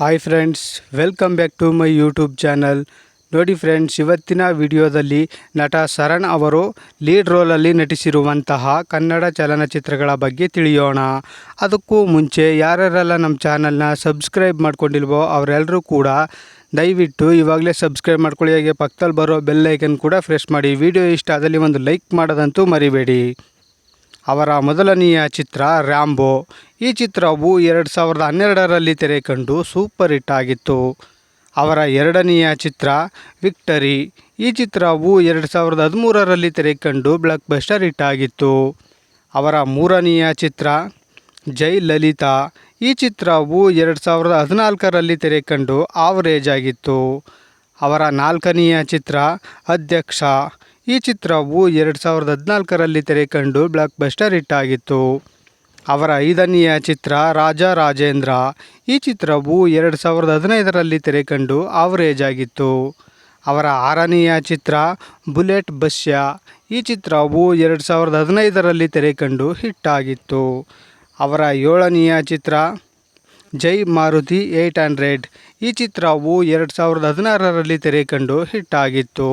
Hi friends welcome back to my YouTube channel ನೋಡಿ friends ಇವತ್ತಿನ ವಿಡಿಯೋದಲ್ಲಿ ನಟ ಶರಣ್ ಅವರು ಲೀಡ್ ರೋಲಲ್ಲಿ ನಟಿಸಿರುವಂತಹ ಕನ್ನಡ ಚಲನಚಿತ್ರಗಳ ಬಗ್ಗೆ ತಿಳಿಯೋಣ. ಅದಕ್ಕೂ ಮುಂಚೆ ಯಾರ್ಯಾರೆಲ್ಲ ನಮ್ಮ ಚಾನಲ್ನ ಸಬ್ಸ್ಕ್ರೈಬ್ ಮಾಡ್ಕೊಂಡಿಲ್ವೋ ಅವರೆಲ್ಲರೂ ಕೂಡ ದಯವಿಟ್ಟು ಇವಾಗಲೇ ಸಬ್ಸ್ಕ್ರೈಬ್ ಮಾಡ್ಕೊಳ್ಳಿ, ಹಾಗೆ ಪಕ್ಕದಲ್ಲಿ ಬರೋ ಬೆಲ್ ಐಕನ್ ಕೂಡ ಫ್ರೆಶ್ ಮಾಡಿ. ವಿಡಿಯೋ ಇಷ್ಟ ಆದಲ್ಲಿ ಒಂದು ಲೈಕ್ ಮಾಡೋದಂತೂ ಮರಿಬೇಡಿ. ಅವರ ಮೊದಲನೆಯ ಚಿತ್ರ ರ್ಯಾಂಬೋ. ಈ ಚಿತ್ರವು ಎರಡು ಸಾವಿರದ ಹನ್ನೆರಡರಲ್ಲಿ ತೆರೆ ಕಂಡು ಸೂಪರ್ ಹಿಟ್ ಆಗಿತ್ತು. ಅವರ ಎರಡನೆಯ ಚಿತ್ರ ವಿಕ್ಟರಿ. ಈ ಚಿತ್ರವು ಎರಡು ಸಾವಿರದ ಹದಿಮೂರರಲ್ಲಿ ತೆರೆ ಕಂಡು ಬ್ಲಾಕ್ ಬಸ್ಟರ್ ಹಿಟ್ ಆಗಿತ್ತು. ಅವರ ಮೂರನೆಯ ಚಿತ್ರ ಜೈ ಲಲಿತಾ. ಈ ಚಿತ್ರವು ಎರಡು ಸಾವಿರದ ಹದಿನಾಲ್ಕರಲ್ಲಿ ತೆರೆ ಕಂಡು ಆವರೇಜ್ ಆಗಿತ್ತು. ಅವರ ನಾಲ್ಕನೆಯ ಚಿತ್ರ ಅಧ್ಯಕ್ಷ. ಈ ಚಿತ್ರವು ಎರಡು ಸಾವಿರದ ಹದಿನಾಲ್ಕರಲ್ಲಿ ತೆರೆ ಕಂಡು ಬ್ಲಾಕ್ ಬಸ್ಟರ್ ಹಿಟ್ ಆಗಿತ್ತು. ಅವರ ಐದನೆಯ ಚಿತ್ರ ರಾಜ ರಾಜೇಂದ್ರ. ಈ ಚಿತ್ರವು ಎರಡು ಸಾವಿರದ ಹದಿನೈದರಲ್ಲಿ ತೆರೆ ಕಂಡು ಆವರೇಜ್ ಆಗಿತ್ತು. ಅವರ ಆರನೆಯ ಚಿತ್ರ ಬುಲೆಟ್ ಬಸ್ಯ ಈ ಚಿತ್ರವು ಎರಡು ಸಾವಿರದ ಹದಿನೈದರಲ್ಲಿ ತೆರೆ ಕಂಡು ಹಿಟ್ ಆಗಿತ್ತು. ಅವರ ಏಳನೆಯ ಚಿತ್ರ ಜೈ ಮಾರುತಿ ಏಯ್ಟ್ ಹಂಡ್ರೆಡ್ ಈ ಚಿತ್ರವು ಎರಡು ಸಾವಿರದ ಹದಿನಾರರಲ್ಲಿ ತೆರೆ ಕಂಡು ಹಿಟ್ ಆಗಿತ್ತು.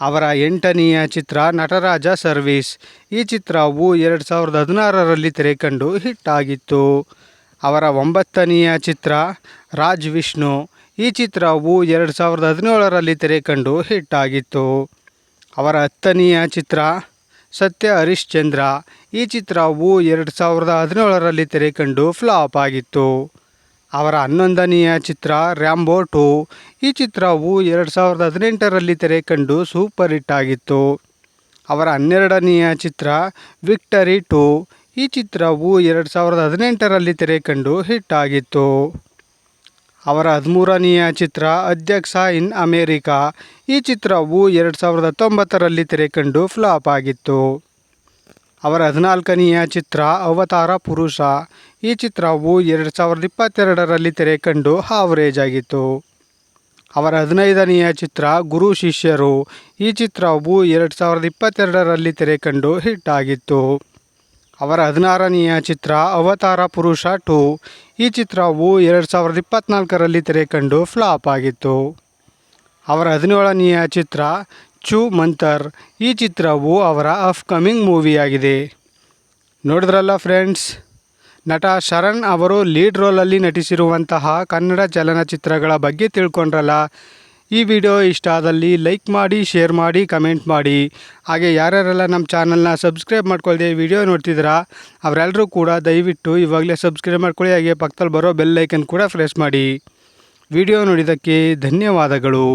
ಅವರ ಎಂಟನೆಯ ಚಿತ್ರ ನಟರಾಜ ಸರ್ವೀಸ್. ಈ ಚಿತ್ರವು ಎರಡು ಸಾವಿರದ ಹದಿನಾರರಲ್ಲಿ ತೆರೆಕಂಡು ಹಿಟ್ ಆಗಿತ್ತು. ಅವರ ಒಂಬತ್ತನೆಯ ಚಿತ್ರ ರಾಜ್ ವಿಷ್ಣು. ಈ ಚಿತ್ರವು ಎರಡು ಸಾವಿರದ ಹದಿನೇಳರಲ್ಲಿ ತೆರೆಕಂಡು ಹಿಟ್ ಆಗಿತ್ತು. ಅವರ ಹತ್ತನೆಯ ಚಿತ್ರ ಸತ್ಯ ಹರಿಶ್ಚಂದ್ರ ಈ ಚಿತ್ರವು ಎರಡು ಸಾವಿರದ ಹದಿನೇಳರಲ್ಲಿ ತೆರೆಕಂಡು ಫ್ಲಾಪ್ ಆಗಿತ್ತು. ಅವರ ಹನ್ನೊಂದನೆಯ ಚಿತ್ರ ರ್ಯಾಂಬೋ ಟು. ಈ ಚಿತ್ರವು ಎರಡು ಸಾವಿರದ ಹದಿನೆಂಟರಲ್ಲಿ ತೆರೆ ಕಂಡು ಸೂಪರ್ ಹಿಟ್ ಆಗಿತ್ತು. ಅವರ ಹನ್ನೆರಡನೆಯ ಚಿತ್ರ ವಿಕ್ಟರಿ ಟು. ಈ ಚಿತ್ರವು ಎರಡು ಸಾವಿರದ ಹದಿನೆಂಟರಲ್ಲಿ ತೆರೆ ಕಂಡು ಹಿಟ್ ಆಗಿತ್ತು. ಅವರ ಹದಿಮೂರನೆಯ ಚಿತ್ರ ಅಧ್ಯಕ್ಷ ಇನ್ ಅಮೇರಿಕಾ. ಈ ಚಿತ್ರವು ಎರಡು ಸಾವಿರದ ಹತ್ತೊಂಬತ್ತರಲ್ಲಿ ತೆರೆ ಕಂಡು ಫ್ಲಾಪ್ ಆಗಿತ್ತು. ಅವರ ಹದಿನಾಲ್ಕನೆಯ ಚಿತ್ರ ಅವತಾರ ಪುರುಷ. ಈ ಚಿತ್ರವು ಎರಡು ಸಾವಿರದ ಇಪ್ಪತ್ತೆರಡರಲ್ಲಿ ತೆರೆ ಕಂಡು ಆವರೇಜ್ ಆಗಿತ್ತು ಅವರ ಹದಿನೈದನೆಯ ಚಿತ್ರ ಗುರು ಶಿಷ್ಯರು. ಈ ಚಿತ್ರವು ಎರಡು ಸಾವಿರದ ಇಪ್ಪತ್ತೆರಡರಲ್ಲಿ ತೆರೆ ಕಂಡು ಹಿಟ್ ಆಗಿತ್ತು ಅವರ ಹದಿನಾರನೆಯ ಚಿತ್ರ ಅವತಾರ ಪುರುಷ ಟು. ಈ ಚಿತ್ರವು ಎರಡು ಸಾವಿರದ ಇಪ್ಪತ್ತ್ನಾಲ್ಕರಲ್ಲಿ ತೆರೆ ಕಂಡು ಫ್ಲಾಪ್ ಆಗಿತ್ತು. ಅವರ ಹದಿನೇಳನೆಯ ಚಿತ್ರ ಚು ಮಂತರ್ ಈ ಚಿತ್ರವು ಅವರ ಅಫ್ಕಮಿಂಗ್ ಮೂವಿಯಾಗಿದೆ. ನೋಡಿದ್ರಲ್ಲ ಫ್ರೆಂಡ್ಸ್? ನಟ ಶರಣ್ ಅವರು ಲೀಡ್ ರೋಲಲ್ಲಿ ನಟಿಸಿರುವಂತಹ ಕನ್ನಡ ಚಲನಚಿತ್ರಗಳ ಬಗ್ಗೆ ತಿಳ್ಕೊಂಡ್ರಲ್ಲ? ಈ ವಿಡಿಯೋ ಇಷ್ಟ ಆದಲ್ಲಿ ಲೈಕ್ ಮಾಡಿ, ಶೇರ್ ಮಾಡಿ, ಕಮೆಂಟ್ ಮಾಡಿ. ಹಾಗೆ ಯಾರ್ಯಾರೆಲ್ಲ ನಮ್ಮ ಚಾನಲ್ನ ಸಬ್ಸ್ಕ್ರೈಬ್ ಮಾಡ್ಕೊಳ್ದೆ ವಿಡಿಯೋ ನೋಡ್ತಿದ್ದೀರಾ ಅವರೆಲ್ಲರೂ ಕೂಡ ದಯವಿಟ್ಟು ಇವಾಗಲೇ ಸಬ್ಸ್ಕ್ರೈಬ್ ಮಾಡ್ಕೊಳ್ಳಿ, ಹಾಗೆ ಪಕ್ಕದಲ್ಲಿ ಬರೋ ಬೆಲ್ ಐಕನ್ ಕೂಡ ಪ್ರೆಸ್ ಮಾಡಿ. ವಿಡಿಯೋ ನೋಡಿದ್ದಕ್ಕೆ ಧನ್ಯವಾದಗಳು.